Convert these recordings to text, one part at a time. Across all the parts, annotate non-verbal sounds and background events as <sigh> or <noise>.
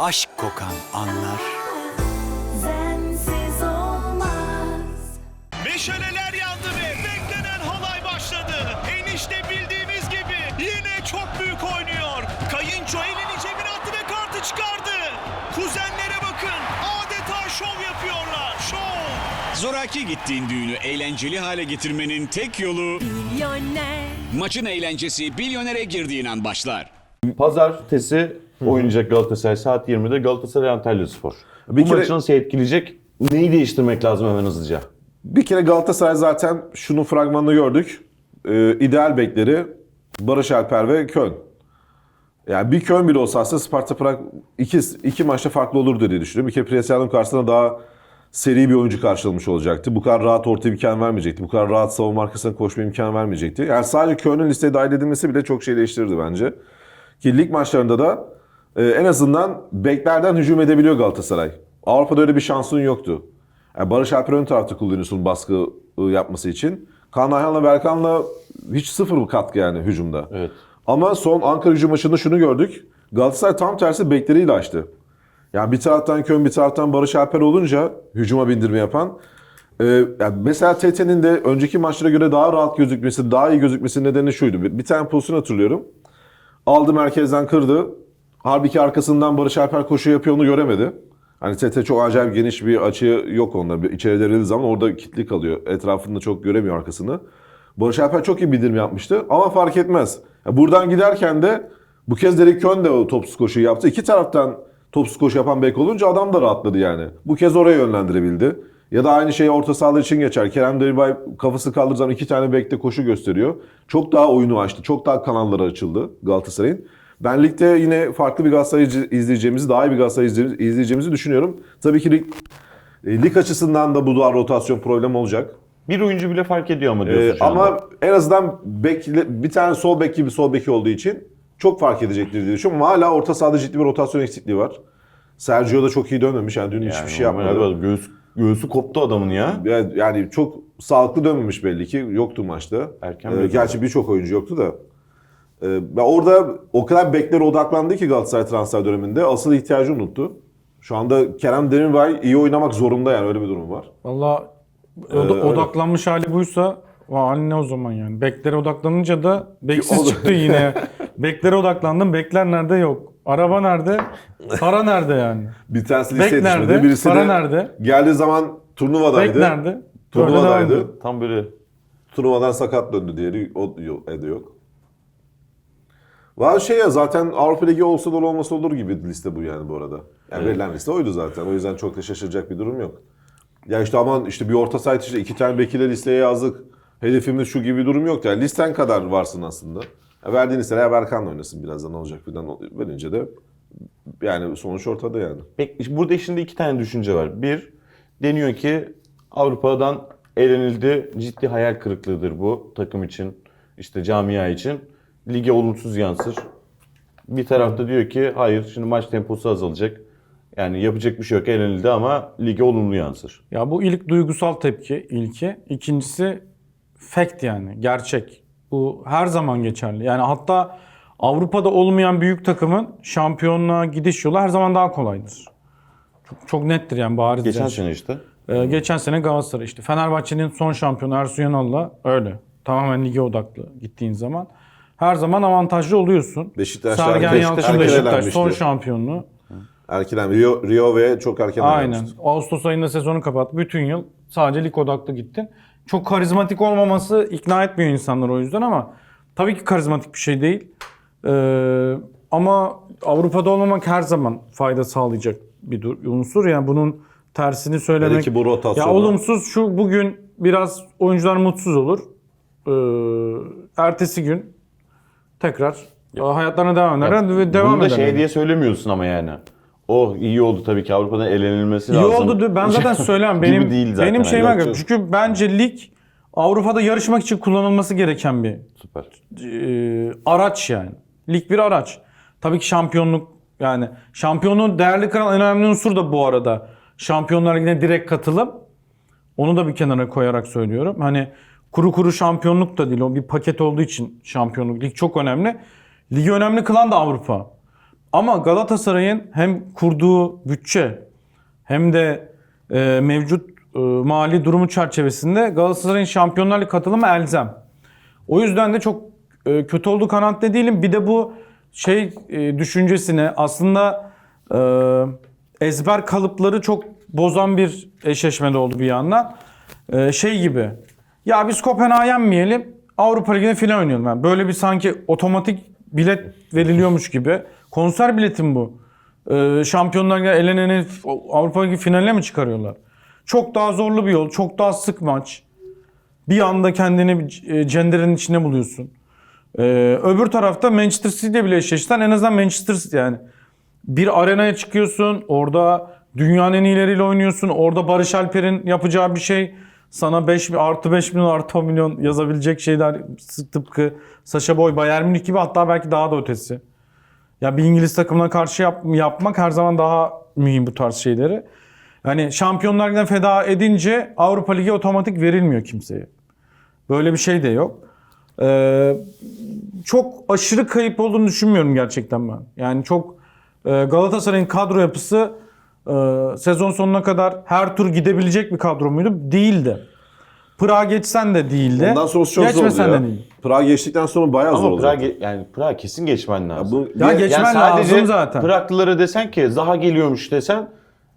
aşk kokan anlar. Sensiz olmaz. Meşaleler yandı ve beklenen halay başladı. Enişte bildiğimiz gibi yine çok büyük oynuyor. Kayınço elini cebine attı ve kartı çıkardı. Kuzenlere bakın adeta şov yapıyorlar. Şov. Zoraki gittiğin düğünü eğlenceli hale getirmenin tek yolu Milyoner. maçın eğlencesi Bilyoner'e girdiğin an başlar. Pazartesi oynayacak Galatasaray saat 20'de Galatasaray Antalya Spor. Bir Bu kere- maçı nasıl etkileyecek? Neyi değiştirmek lazım hemen hızlıca? Bir kere Galatasaray zaten şunu fragmanında gördük. Ee, ideal bekleri Barış Alper ve Köln. Yani bir Köln bile olsa aslında Sparta Prag iki, iki maçta farklı olurdu diye düşünüyorum. Bir kere Priyasyan'ın karşısında daha seri bir oyuncu karşılamış olacaktı. Bu kadar rahat orta imkan vermeyecekti. Bu kadar rahat savunma arkasına koşma imkan vermeyecekti. Yani sadece Köln'ün listeye dahil edilmesi bile çok şey değiştirirdi bence. Ki lig maçlarında da e, en azından beklerden hücum edebiliyor Galatasaray. Avrupa'da öyle bir şansın yoktu. Yani Barış Alper ön tarafta kullanıyorsun baskı e, yapması için. Kaan Ayhan'la Berkan'la hiç sıfır bir katkı yani hücumda. Evet. Ama son Ankara gücü maçında şunu gördük. Galatasaray tam tersi bekleriyle açtı. Yani bir taraftan Köln bir taraftan Barış Alper olunca hücuma bindirme yapan. e, yani mesela TT'nin de önceki maçlara göre daha rahat gözükmesi, daha iyi gözükmesi nedeni şuydu. Bir, bir tane pozisyon hatırlıyorum. Aldı merkezden kırdı. Halbuki arkasından Barış Alper koşu yapıyor onu göremedi. Hani TT çok acayip geniş bir açı yok onda. İçeri devrildiği zaman orada kilitli kalıyor. Etrafında çok göremiyor arkasını. Barış Alper çok iyi bildirim yapmıştı ama fark etmez. Ya buradan giderken de bu kez Derek Kön de o topsuz koşuyu yaptı. İki taraftan topsuz koşu yapan bek olunca adam da rahatladı yani. Bu kez oraya yönlendirebildi. Ya da aynı şey orta sahalar için geçer. Kerem Demirbay kafası kaldırdığı zaman iki tane bekte koşu gösteriyor. Çok daha oyunu açtı. Çok daha kanalları açıldı Galatasaray'ın. Ben ligde yine farklı bir Galatasaray izleyeceğimizi, daha iyi bir Galatasaray izle- izleyeceğimizi düşünüyorum. Tabii ki lig, e, lig açısından da bu da rotasyon problemi olacak. Bir oyuncu bile fark ediyor ama diyorsun Ee, şu anda. ama en azından bek, bir tane sol bek gibi sol beki olduğu için çok fark edecektir diye düşünüyorum. Ama hala orta sahada ciddi bir rotasyon eksikliği var. Sergio da çok iyi dönmemiş. Yani dün hiçbir şey yapmadı. Göğüs, göğsü koptu adamın ya. Yani, yani çok sağlıklı dönmemiş belli ki. Yoktu maçta. Erken Ee, gerçi birçok oyuncu yoktu da. Ee, ve orada o kadar beklere odaklandı ki Galatasaray transfer döneminde asıl ihtiyacı unuttu. Şu anda Kerem Demirbay iyi oynamak zorunda yani öyle bir durum var. Valla Ee, oda- öyle. odaklanmış hali buysa va hali ne o zaman yani. Beklere odaklanınca da beksiz çıktı yine. <laughs> Beklere odaklandım. Bekler nerede yok. Araba nerede? Para nerede yani? Bir tanesi Bek listeye düşmedi. nerede? Birisi Para de nerede? geldiği zaman turnuvadaydı. Bek nerede? Turnuvadaydı. Tam böyle turnuvadan sakat döndü diğeri o yok, Edo yok. Var şey ya zaten Avrupa Ligi olsa da olmasa olur gibi liste bu yani bu arada. Yani verilen liste oydu zaten. O yüzden çok da şaşıracak bir durum yok. Ya işte aman işte bir orta saha işte iki tane bekile listeye yazdık. Hedefimiz şu gibi bir durum yok. Yani listen kadar varsın aslında. Ya verdiğin listeler ya Berkan'la oynasın birazdan olacak falan verince de yani sonuç ortada yani. Peki, burada şimdi iki tane düşünce var. Bir, deniyor ki Avrupa'dan elenildi. Ciddi hayal kırıklığıdır bu takım için, işte camia için. Lige olumsuz yansır. Bir tarafta diyor ki hayır şimdi maç temposu azalacak. Yani yapacak bir şey yok elenildi ama lige olumlu yansır. Ya bu ilk duygusal tepki ilki. İkincisi fact yani gerçek. Bu her zaman geçerli. Yani hatta Avrupa'da olmayan büyük takımın şampiyonluğa gidiş yolu her zaman daha kolaydır. Çok, çok nettir yani bariz. Geçen yani. sene işte. Ee, geçen sene Galatasaray işte. Fenerbahçe'nin son şampiyonu Ersun Yanal'la öyle. Tamamen lige odaklı gittiğin zaman. Her zaman avantajlı oluyorsun. Beşiktaş Sergen erken- Yalçın erken Beşiktaş elenmişti. son şampiyonluğu. Erken Rio, Rio ve çok erken Aynen. elenmişti. Ağustos ayında sezonu kapattı. Bütün yıl sadece lig odaklı gittin. Çok karizmatik olmaması ikna etmiyor insanlar o yüzden ama tabii ki karizmatik bir şey değil. Ee, ama Avrupa'da olmamak her zaman fayda sağlayacak bir dur- unsur. Yani bunun tersini söylemek... Hele ki bu rotasyonda. Ya olumsuz şu bugün biraz oyuncular mutsuz olur. Ee, ertesi gün tekrar hayatlarına devam ederler ve devam Bunu da ederler. şey diye söylemiyorsun ama yani. Oh iyi oldu tabii ki Avrupa'dan elenilmesi İyi lazım. oldu diyor. Ben zaten <laughs> söylemem. Benim değil zaten. benim şeyime göre. Çünkü bence lig Avrupa'da yarışmak için kullanılması gereken bir Süper. e, araç yani. Lig bir araç. Tabii ki şampiyonluk yani şampiyonluğu değerli kılan en önemli unsur da bu arada. Şampiyonlar Ligi'ne direkt katılım. Onu da bir kenara koyarak söylüyorum. Hani kuru kuru şampiyonluk da değil. O bir paket olduğu için şampiyonluk. Lig çok önemli. Ligi önemli kılan da Avrupa. Ama Galatasaray'ın hem kurduğu bütçe hem de e, mevcut e, mali durumu çerçevesinde Galatasaray'ın Şampiyonlar Ligi katılımı elzem. O yüzden de çok e, kötü olduğu kanaatte değilim. Bir de bu şey e, düşüncesine aslında e, ezber kalıpları çok bozan bir eşleşmede oldu bir yandan. E, şey gibi. Ya biz Kopenhag'ı yenmeyelim. Avrupa Ligi'ne final oynayalım. Yani böyle bir sanki otomatik bilet veriliyormuş gibi. Konser bileti mi bu? E, Şampiyonlar eleneni Avrupa Ligi finaline mi çıkarıyorlar? Çok daha zorlu bir yol. Çok daha sık maç. Bir anda kendini e, cenderenin içine buluyorsun. Ee, öbür tarafta Manchester City ile bile eşleşsen en azından Manchester City yani. Bir arenaya çıkıyorsun, orada dünyanın en iyileriyle oynuyorsun. Orada Barış Alper'in yapacağı bir şey sana 5 artı 5 milyon artı 10 milyon yazabilecek şeyler tıpkı Sasha Boy, Bayern Münih gibi hatta belki daha da ötesi. Ya bir İngiliz takımına karşı yap- yapmak her zaman daha mühim bu tarz şeyleri. Yani Şampiyonlar Ligi'ne feda edince Avrupa Ligi otomatik verilmiyor kimseye. Böyle bir şey de yok. Ee, çok aşırı kayıp olduğunu düşünmüyorum gerçekten ben. Yani çok e, Galatasaray'ın kadro yapısı e, sezon sonuna kadar her tur gidebilecek bir kadro muydu? Değildi. Prag'a geçsen de değildi. Ondan sonrası çok Geçmesen zordu ya. de değil. Prag geçtikten sonra bayağı zor Ama. Prag, yani Prag kesin geçmen lazım. bu Ya Ge- geçmen sadece lazım zaten. Praglılara desen ki Zaha geliyormuş desen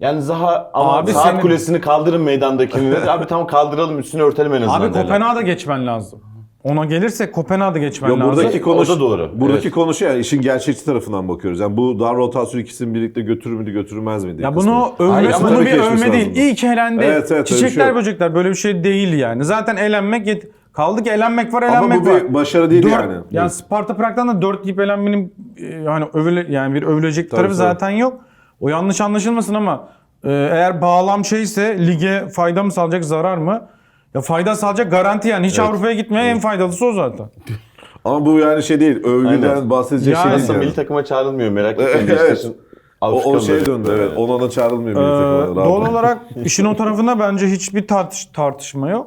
yani Zaha ama Abi saat senin- kulesini kaldırın meydandakini. <laughs> abi tamam kaldıralım üstünü örtelim en azından. Abi derler. Kopenhag'a geçmen lazım. Ona gelirsek Kopenhag'a geçmen Yo, lazım. buradaki O konuş, da doğru. Buradaki Evet. konu şey yani işin gerçekçi tarafından bakıyoruz. Yani bu dar rotasyon ikisini birlikte götürür müydü götürmez miydi? Ya bunu övme, Hayır, ama bunu tabii bir ki geçmesi övme değil. lazımdı. İyi ki elendi. Evet, evet, öyle bir şey Çiçekler yok. böcekler böyle bir şey değil yani. Zaten elenmek yet kaldı ki elenmek var elenmek Ama bu var. bir başarı değil Dört- yani. Yani Sparta Prag'dan da 4 yiyip elenmenin e, yani övüle, yani bir övülecek tarafı tabii. zaten yok. O yanlış anlaşılmasın ama e, eğer bağlam şeyse lige fayda mı sağlayacak zarar mı? Ya fayda sağlayacak garanti yani. Hiç Avrupa'ya gitmeye en faydalısı o zaten. <laughs> Ama bu yani şey değil. Övgüden Aynen. bahsedecek Yani şey değil. Aslında yani. milli takıma çağrılmıyor merak <laughs> etmeyin. Evet. Beşiktaş'ın O, o Afrikalıları. şeye döndü evet. Ona da çağrılmıyor milli Ee, takıma. Rahat doğal ol. olarak <laughs> işin o tarafında bence hiçbir tartış tartışma yok.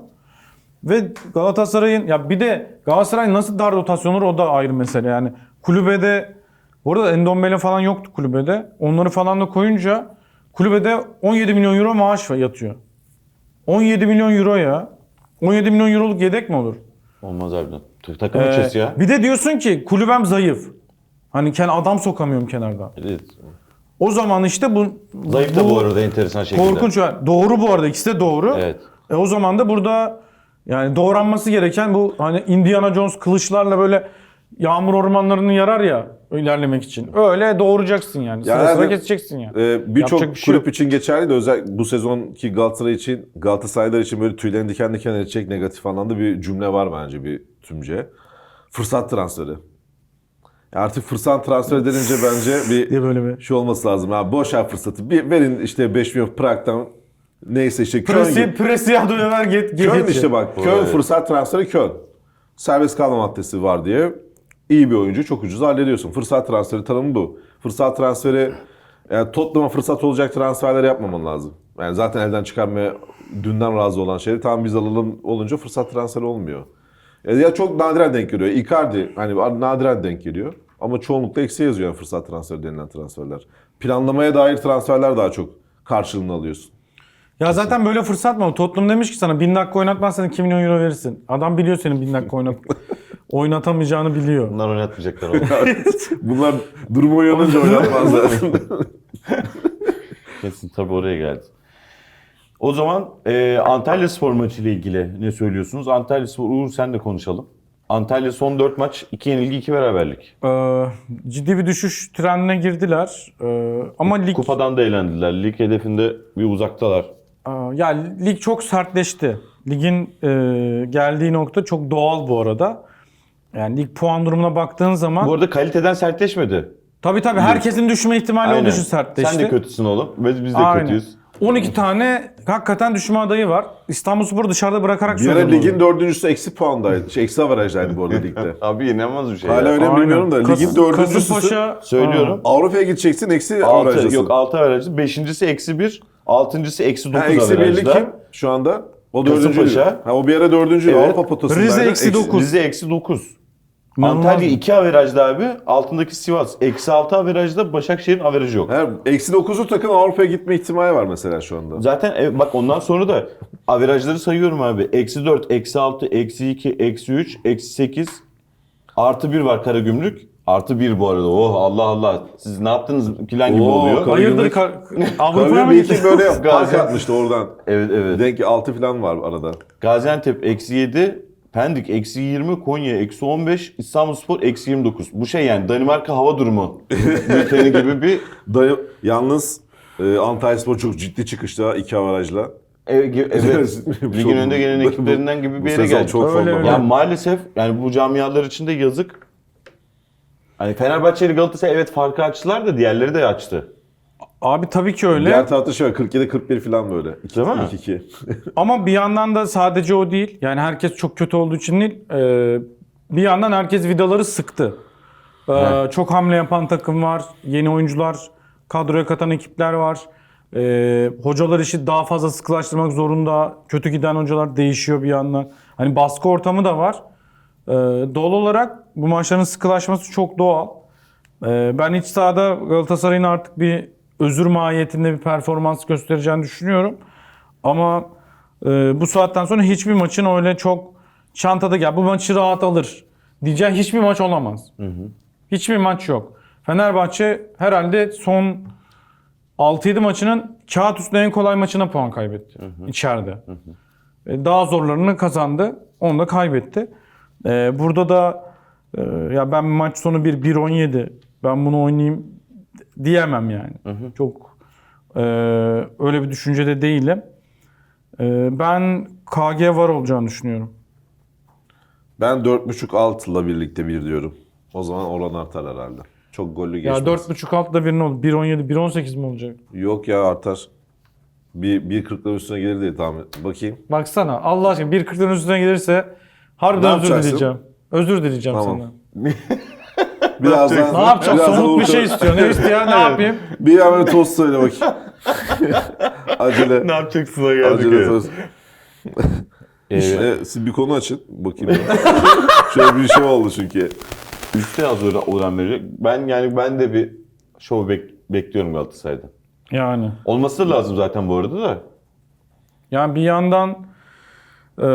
Ve Galatasaray'ın ya bir de Galatasaray nasıl dar rotasyon olur o da ayrı mesele yani. Kulübede bu arada Endombele falan yoktu kulübede. Onları falan da koyunca kulübede 17 milyon euro maaş yatıyor. 17 milyon euro ya. 17 milyon euroluk yedek mi olur? Olmaz harbiden. Ta- Takım Ee, içesi ya. bir de diyorsun ki kulübem zayıf. Hani ken adam sokamıyorum kenardan. Evet. O zaman işte bu Zayıf da bu arada enteresan şekilde. Korkunç. Doğru bu arada ikisi de doğru. Evet. E o zaman da burada yani doğranması gereken bu hani Indiana Jones kılıçlarla böyle yağmur ormanlarını yarar ya ilerlemek için. Öyle doğuracaksın yani. Sıra Yani- sıra keseceksin yani. Ee, Birçok bir şey kulüp yok. için geçerli de özellikle bu sezonki Galatasaray için Galatasaraylar için böyle tüylerini diken diken edecek negatif anlamda bir cümle var bence bir tümce. Fırsat transferi. Ya Artık fırsat transfer denince bence <laughs> bir diye böyle bir şey olması lazım. Ha, boş ver fırsatı. Bir verin işte 5 milyon Prag'dan neyse işte Köln Presi, gibi. Presiado'ya ver get, get Köln işte bak. Köln fırsat transferi Köln. Serbest kalma maddesi var diye iyi bir oyuncu çok ucuz hallediyorsun. Fırsat transferi tanımı bu. Fırsat transferi yani Tottenham'a fırsat olacak transferler yapmaman lazım. Yani zaten elden çıkarmaya dünden razı olan şeyleri tamam biz alalım olunca fırsat transferi olmuyor. Ya, ya çok nadiren denk geliyor. Icardi hani nadiren denk geliyor. Ama çoğunlukla eksi yazıyor yani fırsat transferi denilen transferler. Planlamaya dair transferler daha çok karşılığını alıyorsun. Ya zaten böyle fırsat mı? Tottenham demiş ki sana 1000 dakika oynatmazsan 2 milyon euro verirsin. Adam biliyor senin 1000 dakika oynat <laughs> oynatamayacağını biliyor. Bunlar oynatmayacaklar <laughs> onu. Bunlar durumu uyanınca oynatmazlar. <laughs> Kesin tabii oraya geldi. O zaman e, Antalya Spor maçı ile ilgili ne söylüyorsunuz? Antalya Spor, Uğur sen de konuşalım. Antalya son 4 maç 2 yenilgi 2 beraberlik. Ee, ciddi bir düşüş trenine girdiler. Ee, ama lig Kupadan da eğlendiler. Lig hedefinde bir uzaktalar. Aa, Ya lig çok sertleşti. Ligin e, geldiği nokta çok doğal bu arada. Yani lig puan durumuna baktığın zaman Bu arada kaliteden sertleşmedi. tabii tabii herkesin düşme ihtimali olduğu için sertleşti. Sen de kötüsün oğlum. Biz, biz de Aynen. kötüyüz. 12 tane hakikaten düşme adayı var. İstanbulspor dışarıda bırakarak Bir ara söylüyorum ligin dördüncüsü eksi puandaydı. Şey, eksi averajdaydı bu arada <laughs> ligde. Abi inanılmaz bir şey Hala ya. öyle Aynen. bilmiyorum da Kas- ligin dördüncüsü. Kasımpaşa Söylüyorum. Avrupa'ya gideceksin eksi 6, averajdasın. yok 6 averajlı. Beşincisi eksi 1. Altıncısı eksi 9 Ha, eksi birli averajda. kim şu anda? O dördüncü. Kasımpaşa. Ha, o bir ara dördüncü Evet. Avrupa potasındaydı. Rize eksi dokuz. Rize eksi 9. İnanılmaz. Antalya 2 averajda abi. Altındaki Sivas. Eksi 6 averajda Başakşehir'in averajı yok. Her eksi 9'lu takım Avrupa'ya gitme ihtimali var mesela şu anda. Zaten e, bak ondan sonra da averajları sayıyorum abi. Eksi 4, eksi 6, eksi 2, eksi 3, eksi 8. Artı 1 var Karagümrük. Artı 1 bu arada. Oh Allah Allah. Siz ne yaptınız plan gibi Oo, oluyor. Hayırdır kar- Avrupa'ya mı bir iki gittin? böyle fark <laughs> Gaziantep. atmıştı oradan. Evet evet. Denk ki 6 falan var arada. Gaziantep eksi 7, Pendik eksi 20, Konya eksi 15, İstanbulspor eksi 29. Bu şey yani Danimarka hava durumu <laughs> bülteni gibi bir Dayı, yalnız e, Antalyaspor çok ciddi çıkışta iki avarajla. <laughs> evet, evet ligin önde gelen ekiplerinden gibi bir yere geldi. çok Öyle öyle. Ya maalesef yani bu camialar için de yazık. Hani Fenerbahçe ile Galatasaray evet farkı açtılar da diğerleri de açtı. Abi tabii ki öyle. Diğer tarafta şey var 47-41 falan böyle. 2 Değil mi? 2 <laughs> Ama bir yandan da sadece o değil. Yani herkes çok kötü olduğu için değil. Ee, bir yandan herkes vidaları sıktı. Ee, çok hamle yapan takım var. Yeni oyuncular, kadroya katan ekipler var. Ee, hocalar işi daha fazla sıkılaştırmak zorunda. Kötü giden hocalar değişiyor bir yandan. Hani baskı ortamı da var. Ee, doğal olarak bu maçların sıkılaşması çok doğal. Ee, ben iç sahada Galatasaray'ın artık bir özür mahiyetinde bir performans göstereceğini düşünüyorum. Ama e, bu saatten sonra hiçbir maçın öyle çok çantada gel bu maçı rahat alır diyeceği hiçbir maç olamaz. Hiçbir maç yok. Fenerbahçe herhalde son 6-7 maçının kağıt üstünde en kolay maçına puan kaybetti içeride. E, Daha zorlarını kazandı. Onu da kaybetti. E, burada da e, ya ben maç sonu bir 1-17 ben bunu oynayayım diyemem yani. Çok e, öyle bir düşüncede değilim. E, ben KG var olacağını düşünüyorum. Ben 4.5 altla birlikte bir diyorum. O zaman oran artar herhalde. Çok gollü Ya geçmez. 4.5 altta bir ne olur? 1.17, 1.18 mi olacak? Yok ya artar. Bir, 1.40'ların üstüne gelir diye tahmin Bakayım. Baksana Allah aşkına 1.40'ların üstüne gelirse harbiden Ne özür yapacaksın? dileyeceğim. Özür dileyeceğim Tamam. sana. <laughs> Birazdan, Ne yapacağım? birazdan Somut bir şey istiyor. Ne istiyor? Ne yapayım? Bir hemen tost söyle bakayım. <laughs> Acele. Ne yapacaksın o Acele tost. Ee, E, siz bir konu açın. Bakayım. <laughs> Şöyle bir şey oldu çünkü. Üstte az oran- oran verecek. Ben yani ben de bir şov bek- bekliyorum Galatasaray'dan. Yani. Olması da lazım zaten bu arada da. Yani bir yandan e,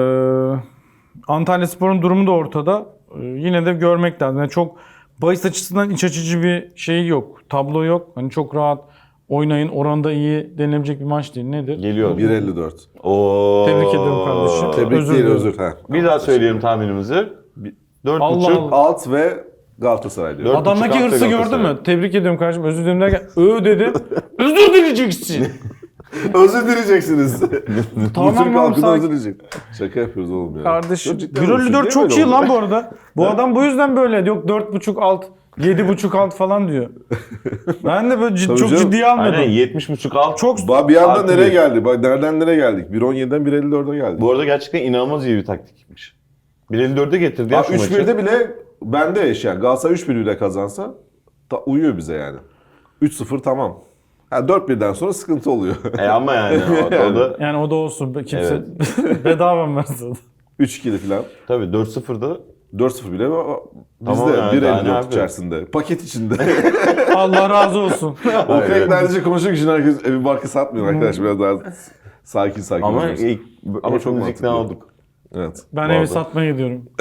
Antalya Spor'un durumu da ortada. E, yine de görmek lazım. Yani çok bahis açısından iç açıcı bir şey yok. Tablo yok. Hani çok rahat oynayın oranda iyi denilebilecek bir maç değil. Nedir? Geliyor. 1.54. Oo. Tebrik ediyorum kardeşim. Tebrik Özür değil dilerim. özür. Ha. Bir daha söyleyelim tahminimizi. Dört Allah buçuk. Allah. Alt ve Galatasaray diyor. Adamdaki hırsı gördün mü? Tebrik ediyorum kardeşim. Özür dilerim derken ö dedim. <laughs> Özür dileyeceksin. <laughs> Özür dileyeceksiniz. <laughs> Tamam Bu Türk oğlum, halkına sakin. özür dileyecek. Şaka yapıyoruz oğlum ya. Kardeşim. Yok, cidden Birol öyle Lidor değil çok mi iyi oğlum? lan bu arada. Bu adam bu yüzden böyle. Yok 4.5 alt. 7.5 <laughs> alt falan diyor. Ben de böyle cid- Tabii çok canım. ciddiye almadım. Aynen 70 buçuk alt. Çok Bak bir anda Artı nereye bir. geldi? Bak nereden nereye geldik? 1.17'den 1.54'e geldik. Bu arada gerçekten inanılmaz iyi bir taktikmiş. 1.54'e getirdi ya Bak şu maçı. 3-1'de bile bende eş yani. Galatasaray 3-1 bile kazansa ta, uyuyor bize yani. 3-0 tamam. Ha 4-1'den sonra sıkıntı oluyor. <laughs> E ama yani o, o da <laughs> yani o da olsun. Kimse <laughs> bedava mı versin? 3-2'li falan. tabii 4-0'da 4-0 bile o- Tamam bizde yani, daha ne 1.54 yapayım? içerisinde. Paket içinde. Allah razı olsun. o kreklerce konuşmak için herkes evi barkı satmıyor arkadaş. Biraz daha sakin sakin ama ilk Ama ama çok çok mantıklı. ikna olduk. Evet. Ben evi satmaya gidiyorum. <laughs>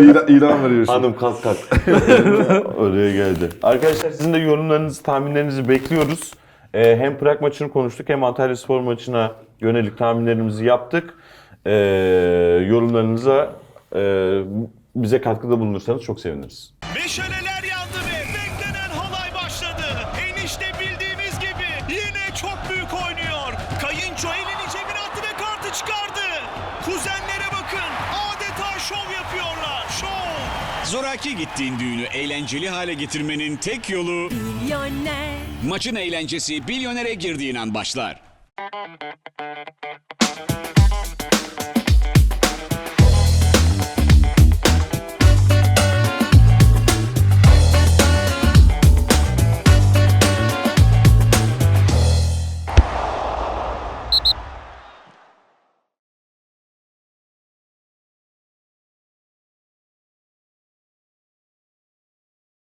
İlan, ilan veriyor şimdi. Hanım kalk kalk. <laughs> Oraya geldi. Arkadaşlar sizin de yorumlarınızı, tahminlerinizi bekliyoruz. Ee, hem Prag maçını konuştuk hem Antalya Spor maçına yönelik tahminlerimizi yaptık. Ee, yorumlarınıza e, bize katkıda bulunursanız çok seviniriz. Meşaleler Zoraki gittiğin düğünü eğlenceli hale getirmenin tek yolu Milyoner. maçın eğlencesi Bilyoner'e girdiğin an başlar.